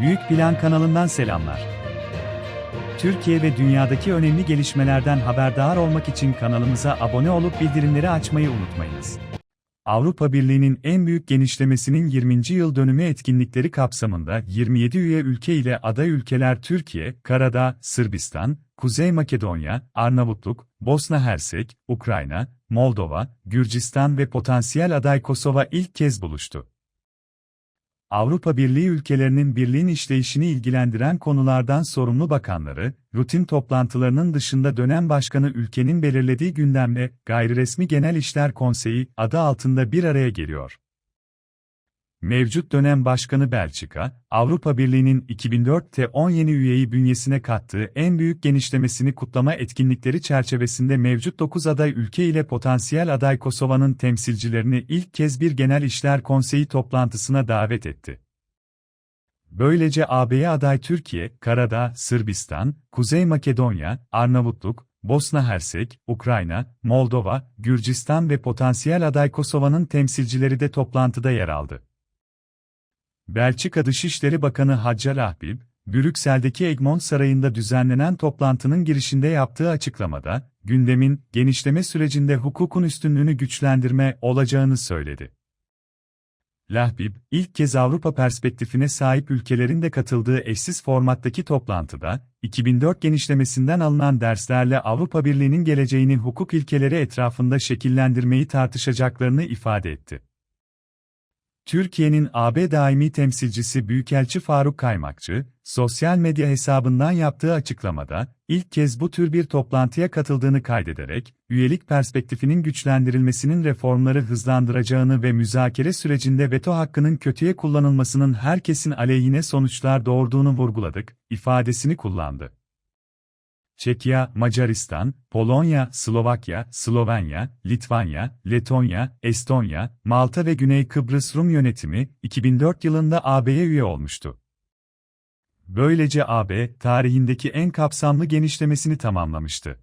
Büyük Plan kanalından selamlar. Türkiye ve dünyadaki önemli gelişmelerden haberdar olmak için kanalımıza abone olup bildirimleri açmayı unutmayınız. Avrupa Birliği'nin en büyük genişlemesinin 20. yıl dönümü etkinlikleri kapsamında 27 üye ülke ile aday ülkeler Türkiye, Karadağ, Sırbistan, Kuzey Makedonya, Arnavutluk, Bosna Hersek, Ukrayna, Moldova, Gürcistan ve potansiyel aday Kosova ilk kez buluştu. Avrupa Birliği ülkelerinin birliğin işleyişini ilgilendiren konulardan sorumlu bakanları, rutin toplantılarının dışında dönem başkanı ülkenin belirlediği gündemle Gayriresmi Genel İşler Konseyi adı altında bir araya geliyor. Mevcut dönem başkanı Belçika, Avrupa Birliği'nin 2004'te 10 yeni üyeyi bünyesine kattığı en büyük genişlemesini kutlama etkinlikleri çerçevesinde mevcut 9 aday ülke ile potansiyel aday Kosova'nın temsilcilerini ilk kez bir Genel İşler Konseyi toplantısına davet etti. Böylece AB'ye aday Türkiye, Karadağ, Sırbistan, Kuzey Makedonya, Arnavutluk, Bosna Hersek, Ukrayna, Moldova, Gürcistan ve potansiyel aday Kosova'nın temsilcileri de toplantıda yer aldı. Belçika Dışişleri Bakanı Hacca Lahbib, Brüksel'deki Egmont Sarayı'nda düzenlenen toplantının girişinde yaptığı açıklamada, gündemin, genişleme sürecinde hukukun üstünlüğünü güçlendirme olacağını söyledi. Lahbib, ilk kez Avrupa perspektifine sahip ülkelerin de katıldığı eşsiz formattaki toplantıda, 2004 genişlemesinden alınan derslerle Avrupa Birliği'nin geleceğini hukuk ilkeleri etrafında şekillendirmeyi tartışacaklarını ifade etti. Türkiye'nin AB daimi temsilcisi Büyükelçi Faruk Kaymakçı, sosyal medya hesabından yaptığı açıklamada, ilk kez bu tür bir toplantıya katıldığını kaydederek, üyelik perspektifinin güçlendirilmesinin reformları hızlandıracağını ve müzakere sürecinde veto hakkının kötüye kullanılmasının herkesin aleyhine sonuçlar doğurduğunu vurguladık, ifadesini kullandı. Çekya, Macaristan, Polonya, Slovakya, Slovenya, Litvanya, Letonya, Estonya, Malta ve Güney Kıbrıs Rum yönetimi 2004 yılında AB'ye üye olmuştu. Böylece AB, tarihindeki en kapsamlı genişlemesini tamamlamıştı.